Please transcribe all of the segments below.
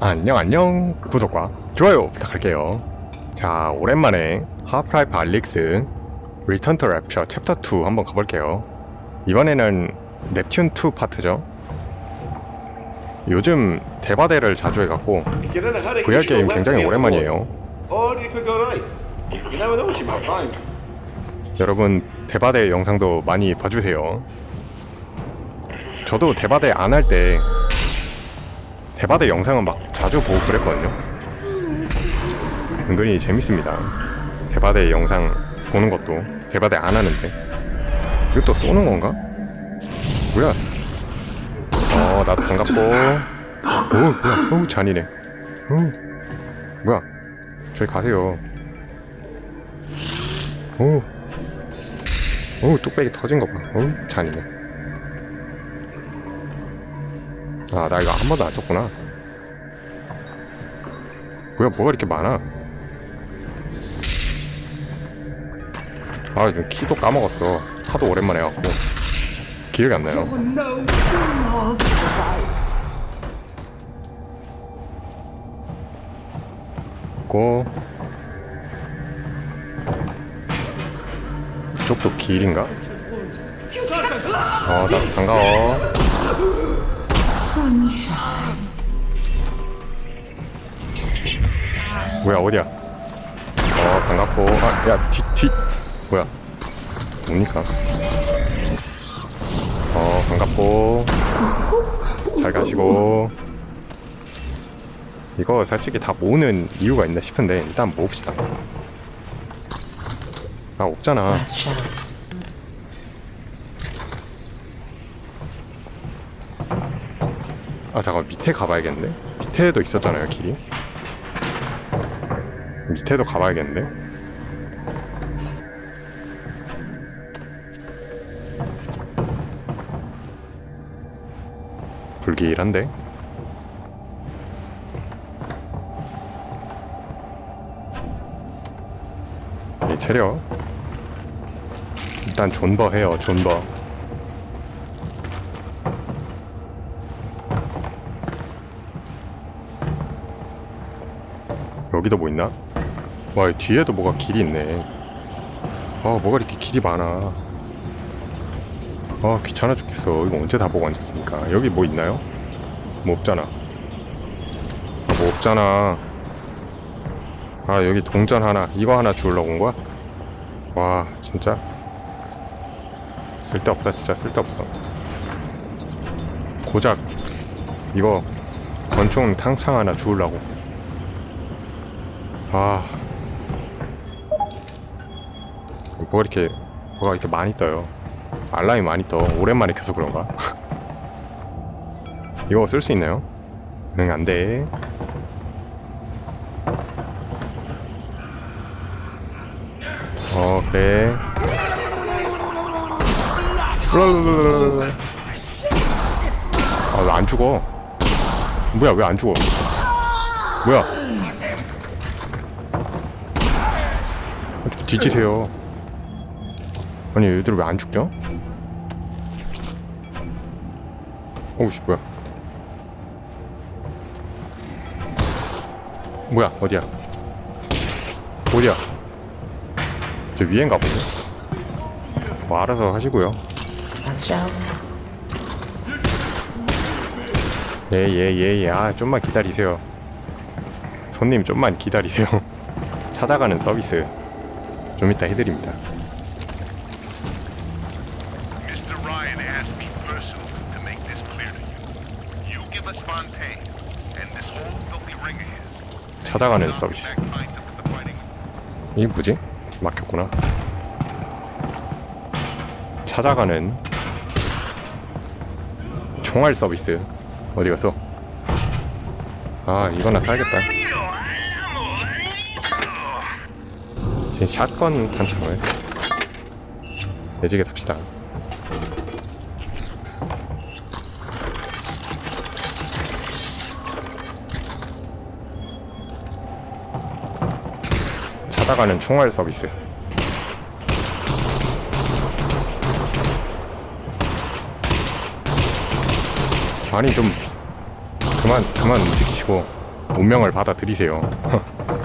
안녕 안녕. 구독과 좋아요 부탁할게요. 자 오랜만에 하프라이프 알릭스 리턴 투 랩처 챕터 2 한번 가볼게요. 이번에는 넵튠 2 파트죠? 요즘 대바대를 자주 해갖고 VR 게임 굉장히 오랜만이에요. 여러분 대바대 영상도 많이 봐주세요. 저도 대바대 안 할 때 대바대 영상은 막 자주 보고 그랬거든요. 은근히 재밌습니다. 대바대 영상 보는 것도 대바대 안 하는데. 이거 또 쏘는 건가? 뭐야? 어 나도 반갑고. 오 뭐야? 어우 잔이네 어 뭐야? 저기 가세요. 오 오, 뚝배기 터진 거 봐. 어, 잔이네. 아, 나 이거 한 번도 안 썼구나. 뭐야, 뭐가 이렇게 많아? 아, 좀 키도 까먹었어. 하도 오랜만에 해갖고. 기억이 안 나요. 고. 이쪽도 길인가? 어, 나 반가워. 뭐야, 어디야? 어, 반갑고. 아, 야, 뒤, 뒤. 뭐야? 뭡니까? 어, 반갑고. 잘 가시고. 이거 솔직히 다 모으는 이유가 있나 싶은데, 일단 모읍시다. 아, 없잖아. Last. 아 잠깐 밑에 가봐야겠네 밑에도 있었잖아요 길이. 밑에도 가봐야겠는데? 불길한데? 이 체력. 일단 존버 해요 존버 여기도 뭐 있나? 와, 이 뒤에도 뭐가 길이 있네. 아, 뭐가 이렇게 길이 많아. 아, 귀찮아 죽겠어. 이거 언제 다 보고 앉았습니까? 여기 뭐 있나요? 뭐 없잖아. 아, 뭐 없잖아. 아, 여기 동전 하나, 이거 하나 주우려고 온 거야? 와, 진짜. 쓸데없다, 진짜 쓸데없어. 고작, 이거, 권총 탕창 하나 주우려고. 아. 뭐가 이렇게 뭐가 이렇게 많이 떠요? 알람이 많이 떠. 오랜만에 켜서 그런가? 이거 쓸 수 있나요? 응 안돼. 어 그래. 아왜 안 죽어? 뭐야 왜 안 죽어? 뭐야 뒤지세요. 아니 얘들 왜 안 죽죠? 오우씨 뭐야? 뭐야 어디야? 어디야? 저 위엔가 보네. 뭐 알아서 하시고요. Last shot. 예예예 예 아 좀만 기다리세요. 손님 좀만 기다리세요. 찾아가는 서비스 좀 이따 해드립니다. 찾아가는 서비스. 이게 뭐지? 막혔구나. 찾아가는 총알 서비스 어디 갔어? 아 이거나 사야겠다. 제 샷건 탄창을 매지게 삽시다. 찾아가는 총알 서비스. 아니 좀 그만 그만 움직이시고 운명을 받아들이세요.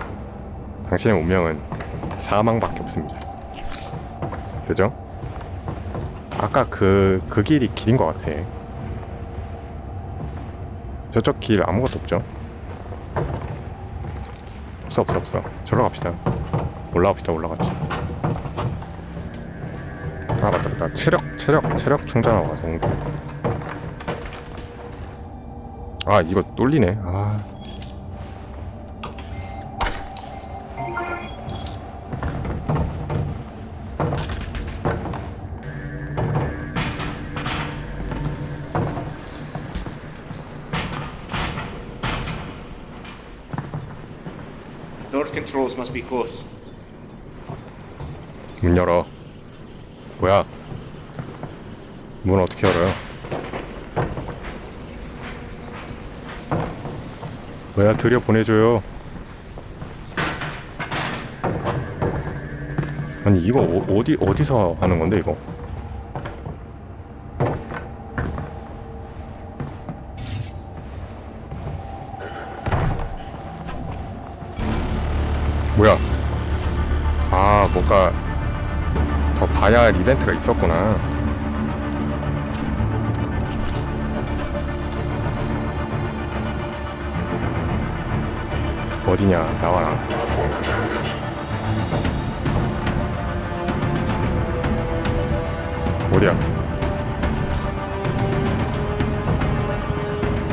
당신의 운명은 사망밖에 없습니다. 그죠? 아까 그, 그 길이 길인 것 같아. 저쪽 길 아무것도 없죠? 없어, 없어, 없어. 저러 갑시다. 올라갑시다, 올라갑시다. 아, 맞다, 맞다. 체력, 체력, 체력 충전하고 가자, 온 거. 아, 이거 뚫리네. 아. Controls must be close. 문 열어. 뭐야? 문 어떻게 열어요? 뭐야 들여 보내줘요. 아니 이거 어, 어디 어디서 하는 건데 이거? 할 이벤트가 있었구나. 어디냐 나와라. 어디야?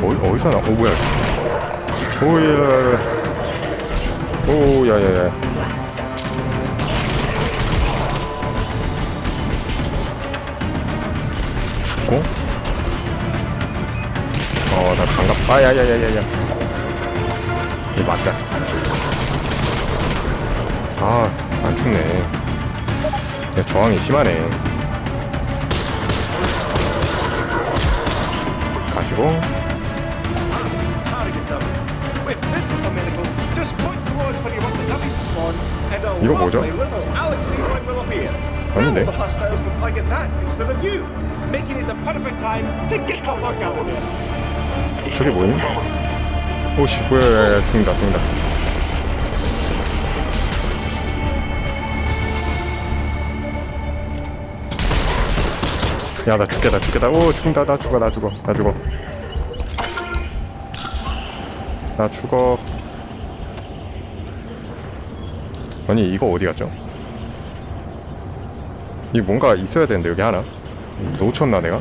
어, 어디서 나? 어 뭐야? 오야야야. 오야야야. 아야야야야야 이 맞자 아안 죽네 야 저항이 심하네 가시고 이거 뭐죠? 아닌데? 저게 뭐임? 오씨 뭐야 죽는다 죽는다 야 나 죽겠다 죽겠다 오 죽는다 나 죽어 나 죽어 나 죽어 나 죽어 아니 이거 어디 갔죠? 이 뭔가 있어야 되는데 여기 하나 놓쳤나 내가?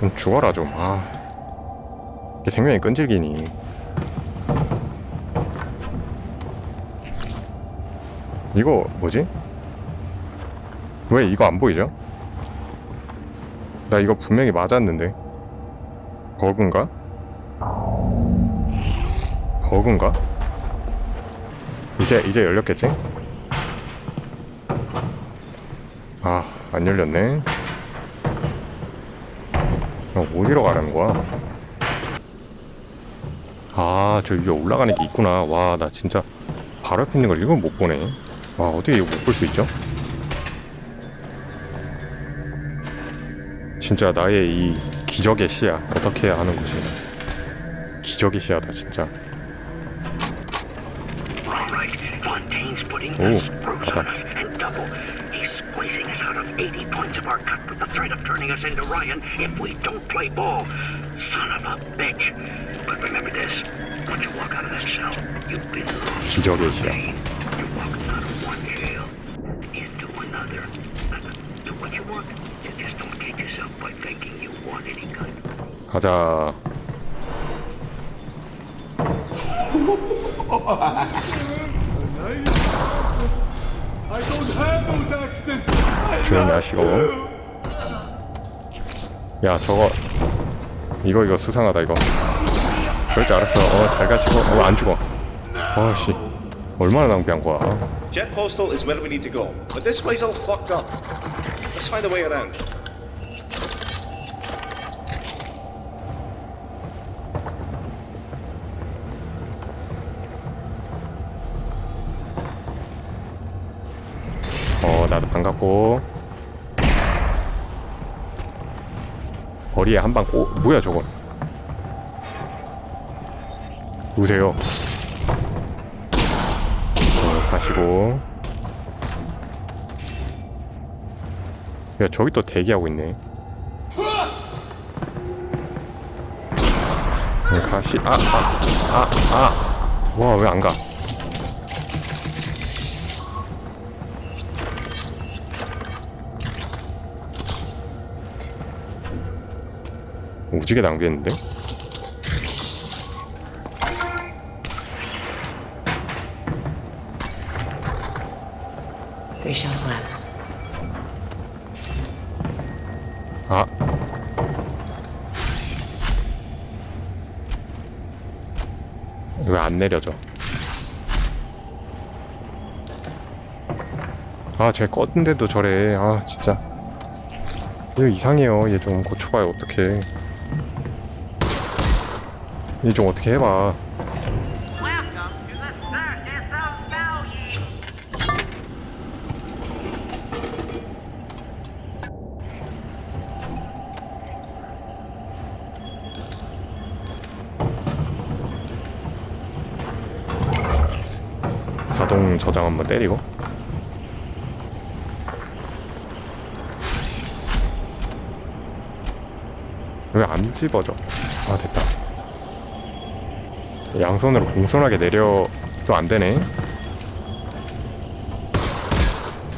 좀 죽어라 좀. 아. 이게 생명이 끈질기니. 이거 뭐지? 왜 이거 안 보이죠? 나 이거 분명히 맞았는데. 버그인가? 버그인가? 이제 이제 열렸겠지? 아, 안 열렸네. 어, 어디로 가라는 거야? 아, 저 위에 올라가는 게 있구나. 와, 나 진짜 바로 옆에 있는 걸 이건 못 보네. 와, 어떻게 이거 못 볼 수 있죠? 진짜 나의 이 기적의 시야 어떻게 해야 하는 것인가? 기적의 시야다 진짜. Fontaine's putting Chasing us out of 80 points of our cut with the threat of turning us into Ryan if we don't play ball. Son of a bitch. But remember this. Once you walk out of that cell, you belong to the pain. You walk out of one jail into another. Do what you want. You just don't kid yourself by thinking you want any good. 가자. 조용히 하시고. 야, 저거. 이거, 이거 수상하다, 이거. 그럴 줄 알았어. 어, 잘 가시고. 어, 안 죽어. 아씨. 얼마나 낭비한 거야. Jet Postal is where we need to go, but this place all fucked up. Let's find a way around. 어, 나도 반갑고. 거리에 한방 꼬... 뭐야 저건? 누구세요. 어, 가시고. 야 저기 또 대기하고 있네. 어, 가시 아아아아와 왜 안 가? 오지게 left. 아. 왜 안 내려져? 아, 쟤 껐는데도 저래. 아, 진짜. 이거 이상해요. 얘 좀 고쳐봐요. 어떡해. 얘좀 어떻게 해봐. 자동 저장 한번 때리고. 왜 안 집어져? 아, 됐다. 양손으로 공손하게 내려도 안 되네.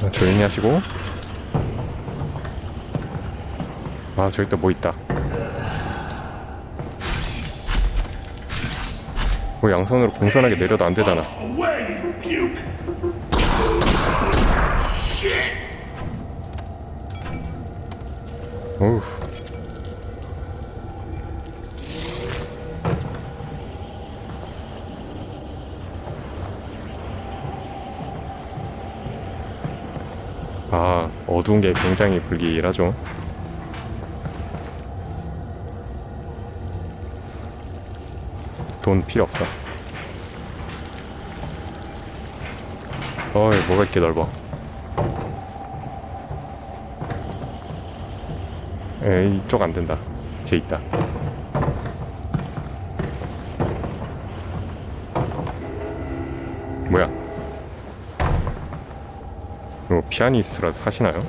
아, 조용히 하시고. 아, 저기 또 뭐 있다. 뭐 양손으로 공손하게 내려도 안 되잖아. 어우. 어두운 게 굉장히 불길하죠. 돈 필요 없어. 어이, 뭐가 이렇게 넓어. 에이, 이쪽 안 된다. 쟤 있다. 피아니스트라서 사시나요?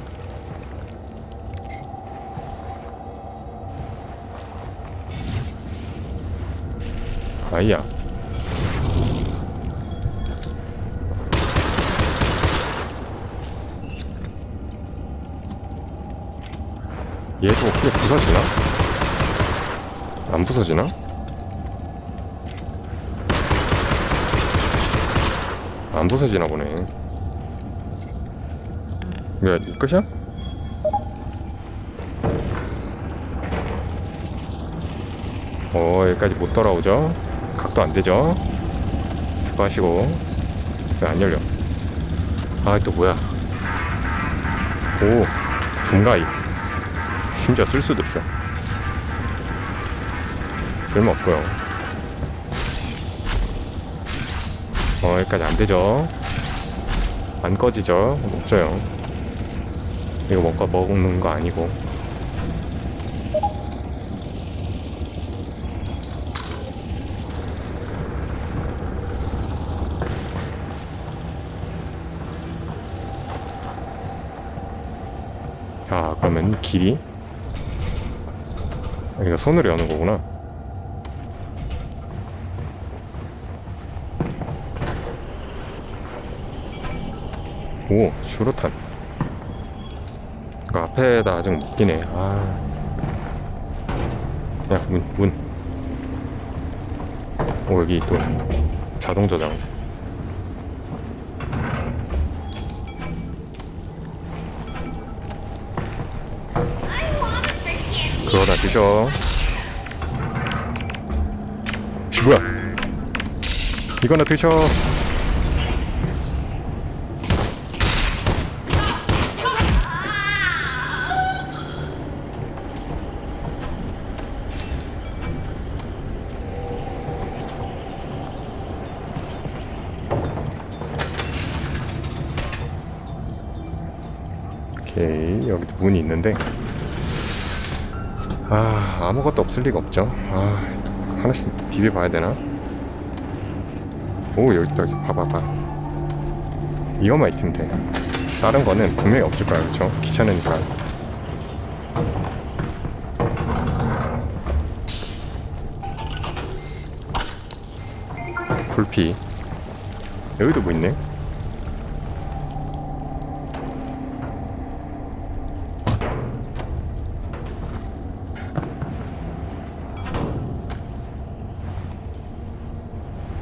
아이야. 얘도 크게 부서지나? 안 부서지나? 안 부서지나 보네. 야, 이 끝이야? 어, 여기까지 못 돌아오죠? 각도 안 되죠? 수고하시고. 왜 안 열려? 아, 또 뭐야? 오, 둠가이. 심지어 쓸 수도 있어. 쓸모없고요. 어, 여기까지 안 되죠? 안 꺼지죠? 못 져요. 이거 뭔가 먹는 거 아니고. 자, 그러면 길이. 이거 손으로 여는 거구나. 오, 슈루탄. 그 앞에다 아직 못 끼네. 아. 야, 문, 문. 오, 여기 또 자동 저장. 그거나 드셔. 씨, 뭐야? 이거나 드셔. 문이 있는데 아 아무것도 없을 리가 없죠. 아 하나씩 디비 봐야 되나? 오 여기 있다 봐봐봐. 이것만 있으면 돼. 다른 거는 분명히 없을 거야 그쵸? 귀찮으니까. 불피. 여기도 뭐 있네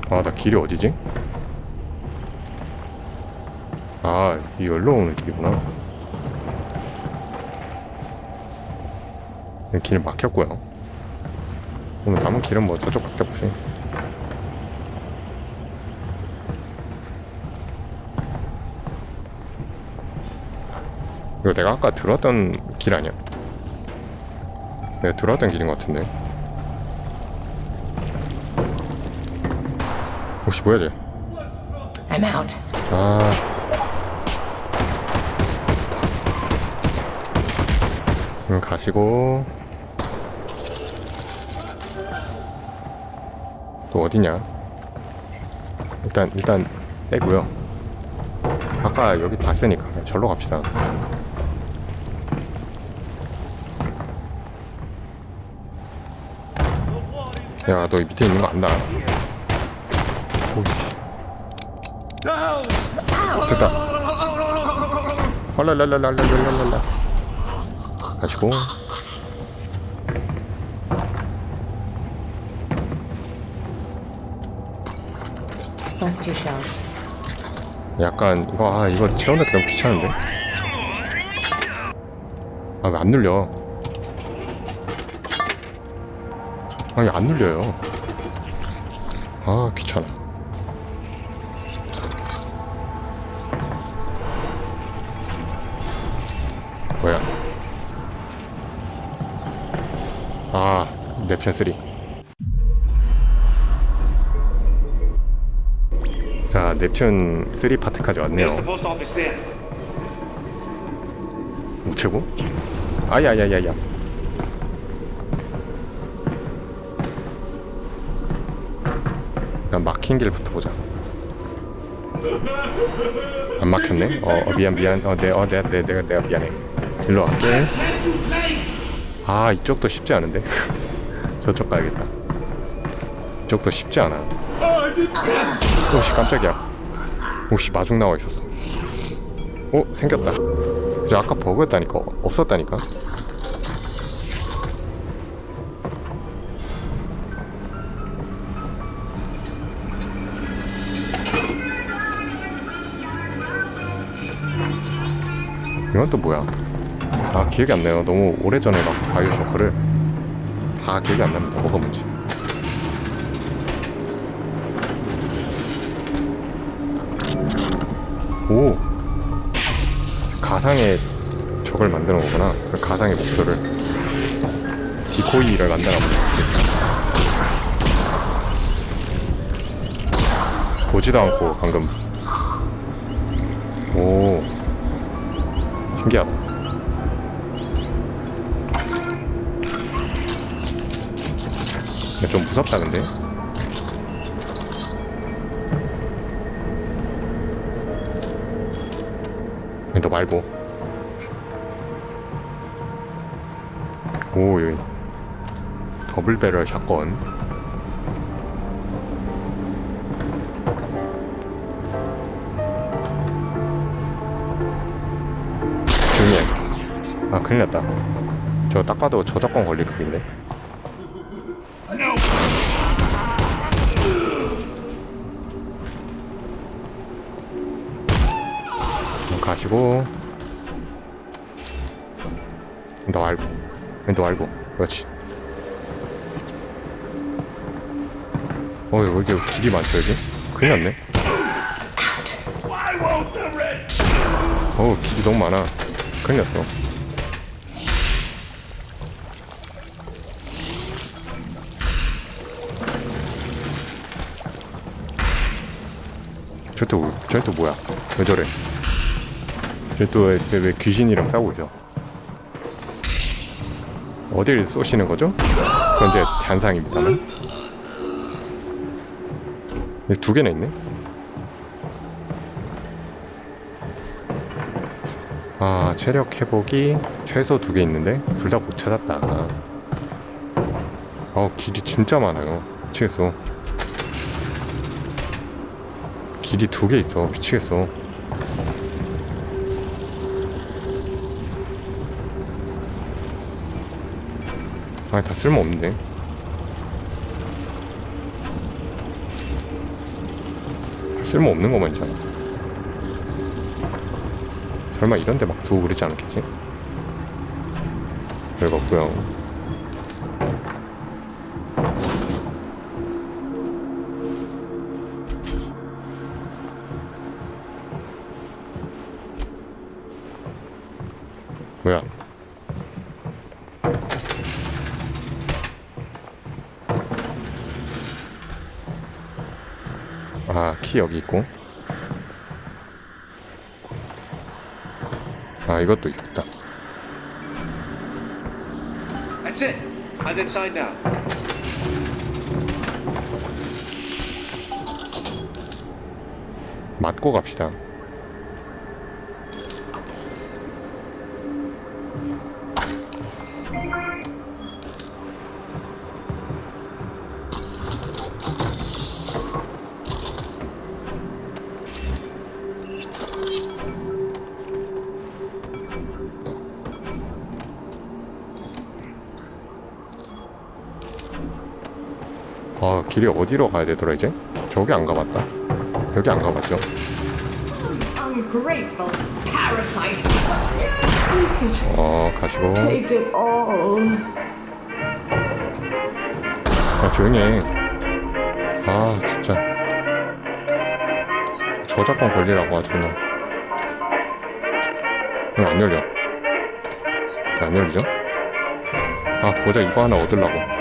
아 나 길이 어디지? 아, 이 열로 오는 길이구나. 네, 길 막혔고요. 오늘 남은 길은 뭐 저쪽밖에 없지. 이거 내가 아까 들었던 길 아니야? 내가 들었던 길인 것 같은데. 혹시 뭐야 쟤? I'm out. 아. 음, 가시고. 또 어디냐? 일단, 일단, 빼고요. 아까 여기 봤으니까, 그냥 절로 갑시다. 야, 너 밑에 있는 거 안다. 됐다. 헐랄랄랄랄랄랄랄라. 가지고. Last two shells. 약간 이거 아 이거 채워넣기 너무 귀찮은데. 아 왜 안 눌려? 아니 안 눌려요. 아 귀찮아. 아 neptune 3. 자 넵튠 3 파트까지 왔네요. 우체국? 아야야야야. 일단 막힌 길부터 보자. 안 막혔네? 어, 어 미안 미안. 어, 내, 어, 내, 내, 내가 내가 미안해. 일로 갈게. 아 이쪽도 쉽지 않은데. 저쪽 가야겠다. 이쪽도 쉽지 않아. 오씨 깜짝이야. 오씨 마중 나와 있었어. 오 생겼다. 저 아까 버그였다니까 없었다니까 이건 또 뭐야 아 기억이 안 나요 너무 오래전에 막 바이오쇼크를 다 기억이 안 납니다. 뭐가 뭔지. 오. 가상의 적을 만드는 거구나. 그 가상의 목표를. 디코이를 만들어. 보지도 않고 방금. 오. 신기하다. 좀 무섭다 근데. 너 말고. 오 여기. 더블 배럴 샷건. 조용히 해아 큰일 났다. 저거 딱 봐도 저작권 걸릴 극인데 가시고. 너 말고 너 말고. 그렇지. 어 여기 길이 많죠 여기 큰일 났네. 어우 길이 너무 많아. 큰일 났어. 저또 저또 뭐야? 왜 저래? 쟤 또왜 왜, 왜 귀신이랑 싸우고 있어 어딜 쏘시는 거죠? 그건 제 잔상입니다만. 두 개나 있네. 아 체력 회복이 최소 두 개 있는데 둘 다 못 찾았다. 어 길이 진짜 많아요. 미치겠어. 길이 두 개 있어. 미치겠어. 아니 다 쓸모없는데. 다 쓸모없는 것만 있잖아. 설마 이런 데 막 두고 그러지 않겠지? 별거 없고요 뭐야 아 키 여기 있고 아 이것도 있다 That's it. I'm inside now. 맞고 갑시다 길이 어디로 가야 되더라 이제? 저기 안 가봤다 여기 안 가봤죠? 어 가시고. 아 조용히 해 아 진짜 저작권 걸리라고 아주 그냥 왜안 열려 왜안 열리죠? 아 고작 이거 하나 얻으려고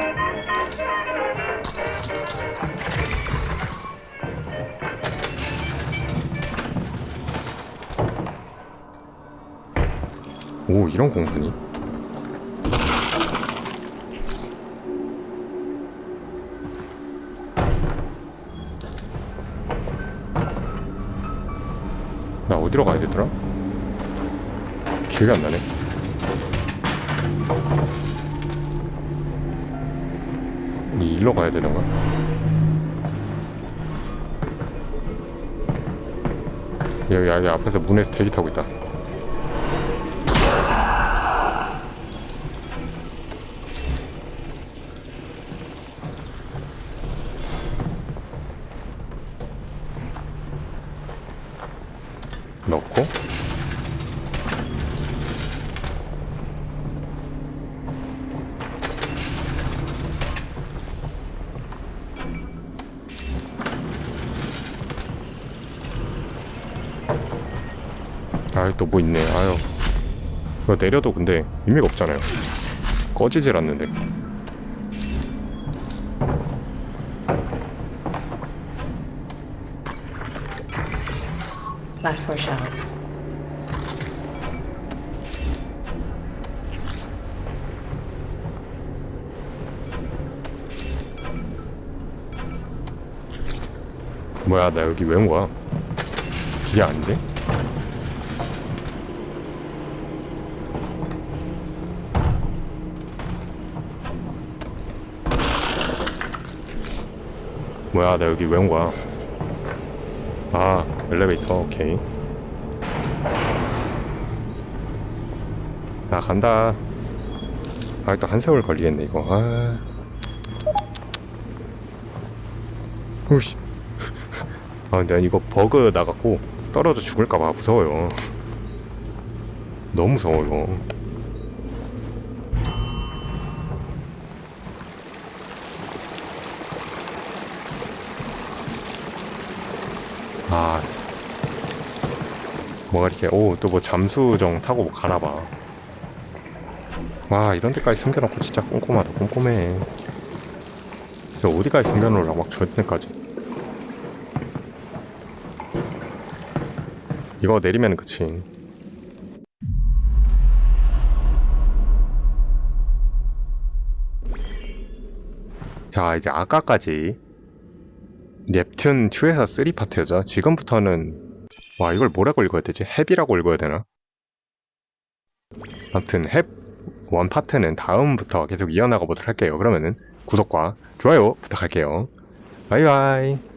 오 이런 공간이 나 어디로 가야 되더라? 기억이 안 나네. 이 일로 가야 되는 거야? 여기, 여기 앞에서 문에서 대기 타고 있다. 뭐 있네. 아유. 이거 내려도 근데 의미가 없잖아요. 꺼지질 않는데. Last four shells. 뭐야 나 여기 왜 온 거야? 길이 아닌데? 뭐야 나 여기 왜 온 거야? 아 엘리베이터 오케이. 나 간다. 아또 한 세월 걸리겠네 이거. 아. 오씨. 아 근데 이거 버그 나갔고 떨어져 죽을까봐 무서워요. 너무 무서워요. 아 뭐가 이렇게 오 또 뭐 잠수정 타고 뭐 가나봐. 와 이런 데까지 숨겨놓고 진짜 꼼꼼하다 꼼꼼해. 저 어디까지 숨겨놓으려고 막 저때까지. 이거 내리면 그치. 자 이제 아까까지 넵튠 2에서 3 파트였죠. 지금부터는 와 이걸 뭐라고 읽어야 되지? 햅이라고 읽어야 되나? 아무튼 햅1 파트는 다음부터 계속 이어나가 보도록 할게요. 그러면은 구독과 좋아요 부탁할게요. 바이바이.